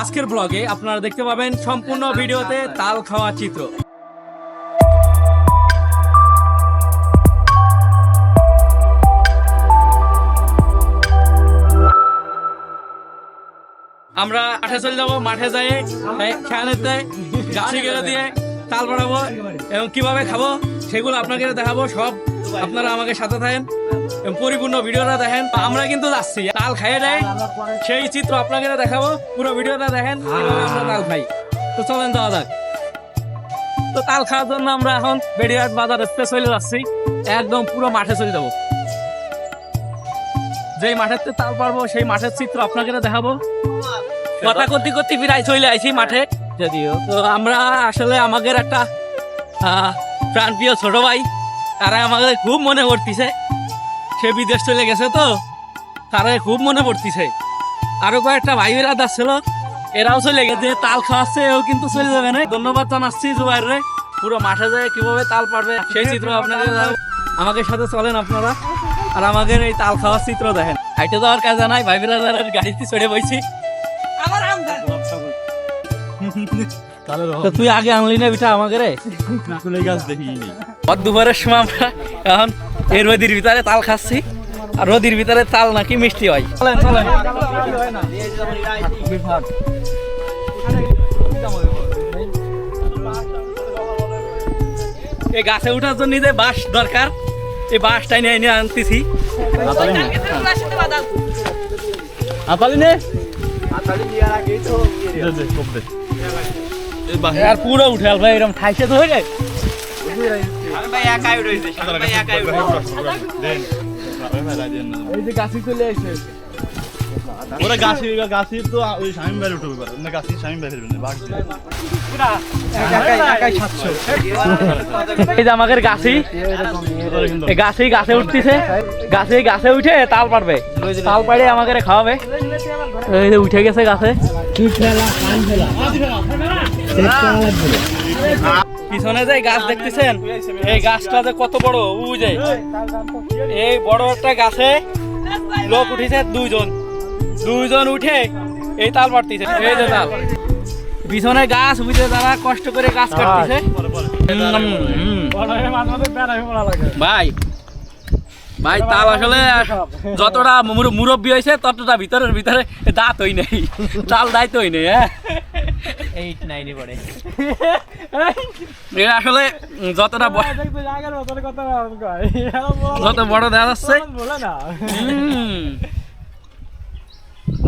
আজকের ব্লগে আপনারা দেখতে পাবেন সম্পূর্ণ ভিডিওতে তাল খাওয়া চিত্র। আমরা মাঠে চলে যাব, মাঠে যাই খেয়ালেতে গাছি গেলে দিয়ে তাল বাড়াবো এবং কীভাবে খাব, সেগুলো আপনাকে দেখাবো, সব আপনারা আমাকে সাথে থাকেন পরিপূর্ণ ভিডিওটা দেখেন। আমরা কিন্তু যাচ্ছি। তাল খাইয়ে যাই সেই চিত্র আপনাকে দেখাবো। পুরো ভিডিওটা দেখেন আমরা তাল খাই। তো চলেন যাওয়া যাক। তো তাল খাওয়ার জন্য আমরা এখন বেড়িয়াট বাজার রাস্তায় চলে যাচ্ছি। একদম পুরো মাঠে চলে যাব। যেই মাঠের তাল পারব সেই মাঠের চিত্র আপনাকে দেখাবো। কথা করতে করতে প্রায় চলে আইছি মাঠে। যদিও, তো আমরা আসলে আমাদের একটা প্রাণপ্রিয় ছোট ভাই তারা আমাদের খুব মনে পড়তিছে সে বিদেশ চলে গেছে তো তারা খুব মনে পড়তিছে আরও কয়েকটা ভাই বেরাদার ছিল এরাও চলে গেছে। তাল খাওয়াচ্ছে এও কিন্তু চলে যাবে না। ধন্যবাদ জানাচ্ছি জুবাইর রে। পুরো মাঠে যায় কীভাবে তাল পারবে সেই চিত্র আপনাদের। আমাদের সাথে চলেন আপনারা। আর আমাদের এই তাল খাওয়ার চিত্র দেখেন। হাইটে যাওয়ার কাজ নাই ভাই বেরাদারের গাড়িতে চড়ে বইছি। তো তুই আগে আনলি না বিটা আমাকে রে? দুপুরের সময় আমরা এখন এই রোদির ভিতরে তাল খাচ্ছি। আর রোদির ভিতরে তাল নাকি মিষ্টি হয়। চলেন চলেন। এই গাছে উঠার জন্য যে বাঁশ দরকার এই বাঁশটাই নিয়ে নিয়ে আনতেছি। নে আর পুরো উঠে ভাই এরকম ঠাইছে তো হয়ে যায়। এই যে গাছি চলে আসে ওরা গাছি গাছি তো ওই স্বামী বাইরে উঠবে পারে। না গাছি স্বামী বাইরে ফেলবে না বাঘ। এই যে আমাদের গাছি এই গাছি গাছে উঠতেছে। গাছে গাছে উঠে তাল পারবে তাল পাড়ে আমাকে খাওয়াবে। এই যে উঠে গেছে গাছে। পিছনে যে গাছ দেখতেছেন এই গাছটা যে কত বড় বুঝে এই বড় একটা গাছে লোক উঠেছে দুইজন। দুইজন উঠে এই তাল পাড়তেছে। এই যে তাল। পিছনে গাছ বুঝে তারা কষ্ট করে গাছ কাটতেছে। ভাই ভাই তাল আসলে যতটা মুরব্বী হয়েছে ততটা ভিতরের ভিতরে দাঁত হই নেই। তাল দায়িত্ব হই নেই হ্যাঁ। এইট নাইনে পড়ে এটা আসলে যতটা যত বড় দেখা যাচ্ছে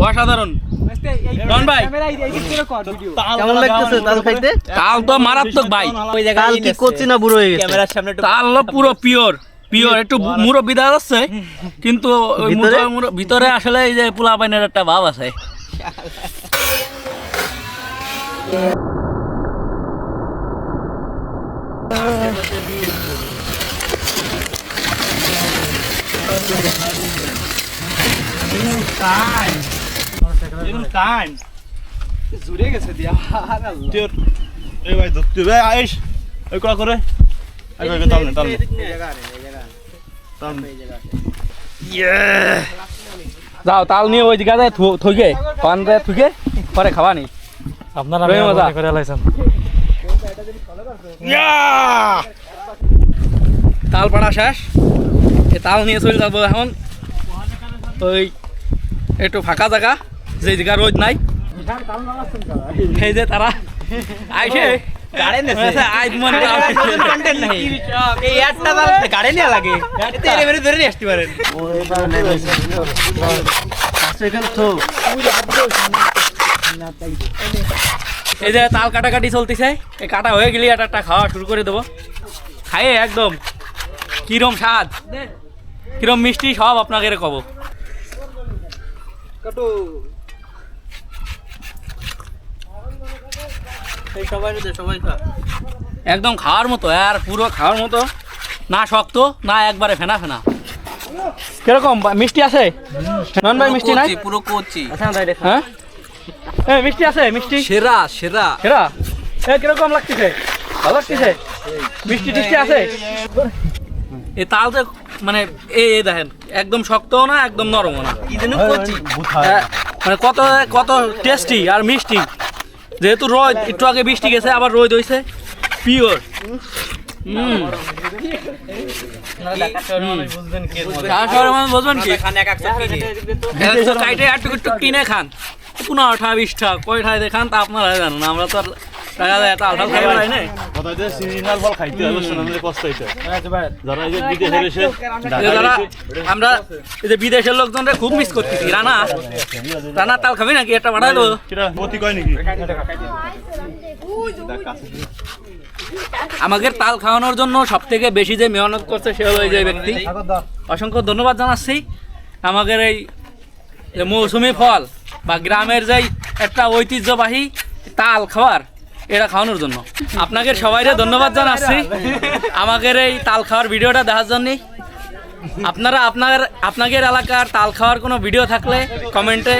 অসাধারণ। ভাই। কেমন লাগতেছে তাল খাইতে? তাল তো মারাত্মক ভাই। ওই জায়গায় কি করছি না বুড়ো হয়ে গেছে? ক্যামেরার সামনে তাল পুরো পিওর। পিওর। একটু মুরব্বি দেখা যাচ্ছে। কিন্তু ভিতরে? আসলে এই যে পোলা পাইনের একটা ভাব আছে। ধরতে ভাই আইস এই এই ভাই তাল যাও, তাল নিয়ে ওই জায়গায় থইকে পান থুকে পরে খাওয়া নি আপনারা। করে লাইছেন তাল পাড়া শেষ। এই তাল নিয়ে চলে যাব এখন। ওই একটু ফাঁকা জায়গা যে জায়গা রোদ নাই। এই যে তারা। আইসে। গাড়ি বলেছে, আজ কন্টেন্ট নাই। এই একটা তাল গাড়ি নিয়ে লাগে। ধরে নিয়ে আসতে পারেন। এই যে তাল কাটাকাটি চলতেছে এই কাটা হয়ে গেলে একটা একটা খাওয়া শুরু করে দেবো। খাইয়ে একদম কিরম স্বাদ কিরম মিষ্টি সব আপনাকে কব। এই সবাই দে সবাই খা। একদম খাওয়ার মতো আর পুরো খাওয়ার মতো না শক্ত না একবারে ফেনা ফেনা। কীরকম মিষ্টি আছে? নন ভাই মিষ্টি নাই? পুরো কোচি। হ্যাঁ? এ মিষ্টি আছে মিষ্টি। সেরা সেরা। এরা এ কীরকম লাগতেছে? ভালো লাগতেছে? মিষ্টি টিষ্টি আছে? এই তাল যে মানে এই এই দেখেন একদম শক্তও না একদম নরমও না। কি যেন কোচি। হ্যাঁ, মানে কত কত টেস্টি আর মিষ্টি। যেহেতু রোদ একটু আগে বৃষ্টি গেছে আবার রোদ হয়েছে পিওর। মানে বুঝবেন কি? খান। এক এক চপ কিনে একশো কাইটে আর টুকু টুক কিনে খান পনেরো আঠা বিশটা কয়টায় দেখান তা আপনারা জানেন আমরা তো আর টাকা দেয় একটা আলফাল খাই বেড়াই না কথা হচ্ছে সিজনাল ফল খাইতে হবে সোনাদের কষ্ট হইতে যারা এই যে বিদেশে এসে যারা আমরা এই যে বিদেশের লোকজনরা খুব মিস করতেছি রানা। রানা তাল খাবি নাকি? একটা বাড়াই দেবো। মতি কয় নাকি? আমাদের তাল খাওয়ানোর জন্য সব থেকে বেশি যে মেহনত করছে সে হলো এই যে ব্যক্তি। অসংখ্য ধন্যবাদ জানাচ্ছি। আমাদের এই যে মৌসুমি ফল বা গ্রামের যেই একটা ঐতিহ্যবাহী তাল খাওয়ার, এটা খাওয়ানোর জন্য। আপনাকে সবাইকে ধন্যবাদ জানাচ্ছি। আমাদের এই তাল খাওয়ার ভিডিওটা দেখার জন্য। আপনারা আপনার, আপনাদের এলাকার তাল খাওয়ার কোনো ভিডিও থাকলে কমেন্টে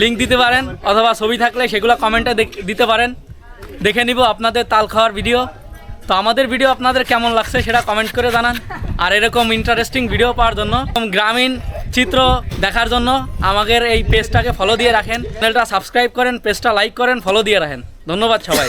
লিঙ্ক দিতে পারেন, অথবা ছবি থাকলে সেগুলো কমেন্টে দিতে পারেন। দেখে নিব আপনাদের তাল খাওয়ার ভিডিও। তো আমাদের ভিডিও আপনাদের কেমন লাগছে সেটা কমেন্ট করে জানান। আর এরকম ইন্টারেস্টিং ভিডিও পাওয়ার জন্য। গ্রামীণ চিত্র দেখার জন্য আমাদের এই পেজটাকে ফলো দিয়ে রাখেন। চ্যানেলটা সাবস্ক্রাইব করেন, পেজটা লাইক করেন ফলো দিয়ে রাখেন। ধন্যবাদ সবাই